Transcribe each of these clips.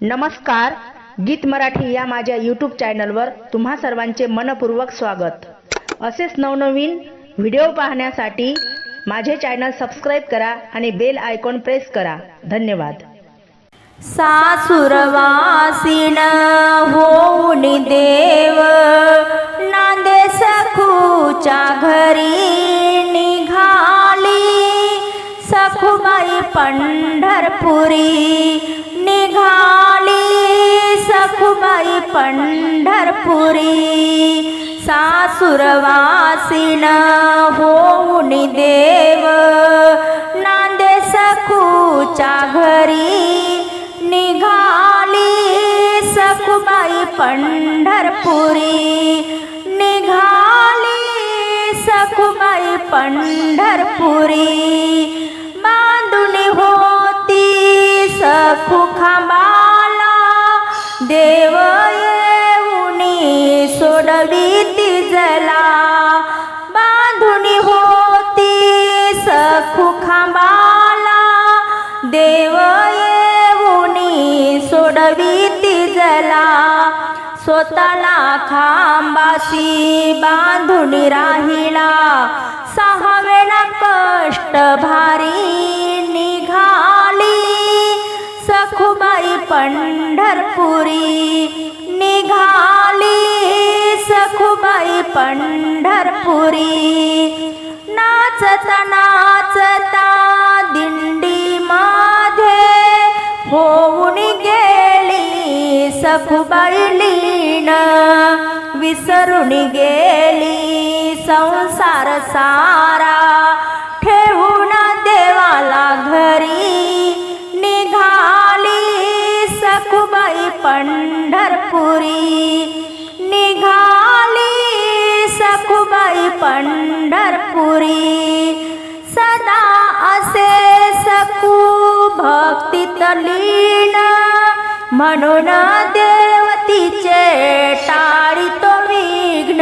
नमस्कार गीत मराठी या माझ्या यूट्यूब चॅनलवर तुम्हा सर्वांचे मनपूर्वक स्वागत. असेच नवनवीन व्हिडिओ पाहण्यासाठी माझे चॅनल सबस्क्राईब करा आणि बेल आयकॉन प्रेस करा. धन्यवाद. सासुरवासीन होऊन देव नांदे सखूच्या घरी निघाली. सखुबाई पंढरपुरी पंढरपुरी सासुरवासीन होऊन देव. नांदे सखूच्या घरी निघाली सखुबाई पंढरपुरी. निघाली सखुबाई पंढरपुरी. बांधुनी होती सखू खांबाला. देव देव येऊनी सोडवी तिजला. स्वतःला खांबाशी बांधून राहिला. सहा वेळा कष्ट भारी निघाली. सखुबाई पंढरपुरी निघाली. सखुबाई पंढरपुरी नाचता नाचता सखुबाई लीन विसरून गेली संसार सारा. ठेवून देवाला घरी निघाली सखुबाई पंढरपुरी. निघाली सखुबाई पंढरपुरी. सदा असे सखू भक्तीत लीन. म्हणून देवतीचे टाळीतो विघ्न.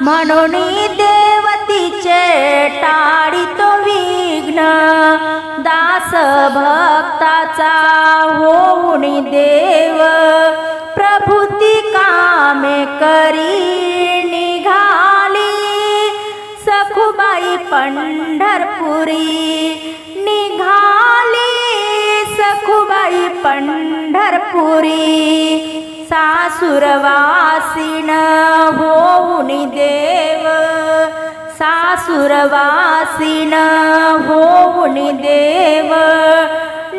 म्हणून देवतीचे टाळीतो विघ्न. दास भक्ताचा होऊन देव. प्रभूती कामे करी निघाली. सखुबाई पंढरपुरी निघाली. सखुबाई पंढरपुरी सासुरवासिन होऊन देव. सासुरवासिन होऊन देव.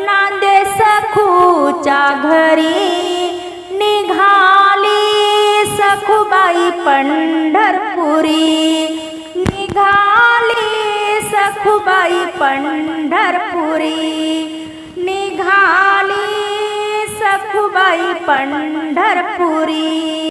नांदे सखूच्या घरी निघाली सखुबाई पंढरपुरी. निघाली सखुबाई पंढरपुरी. निघाली सखुबाई पुरी।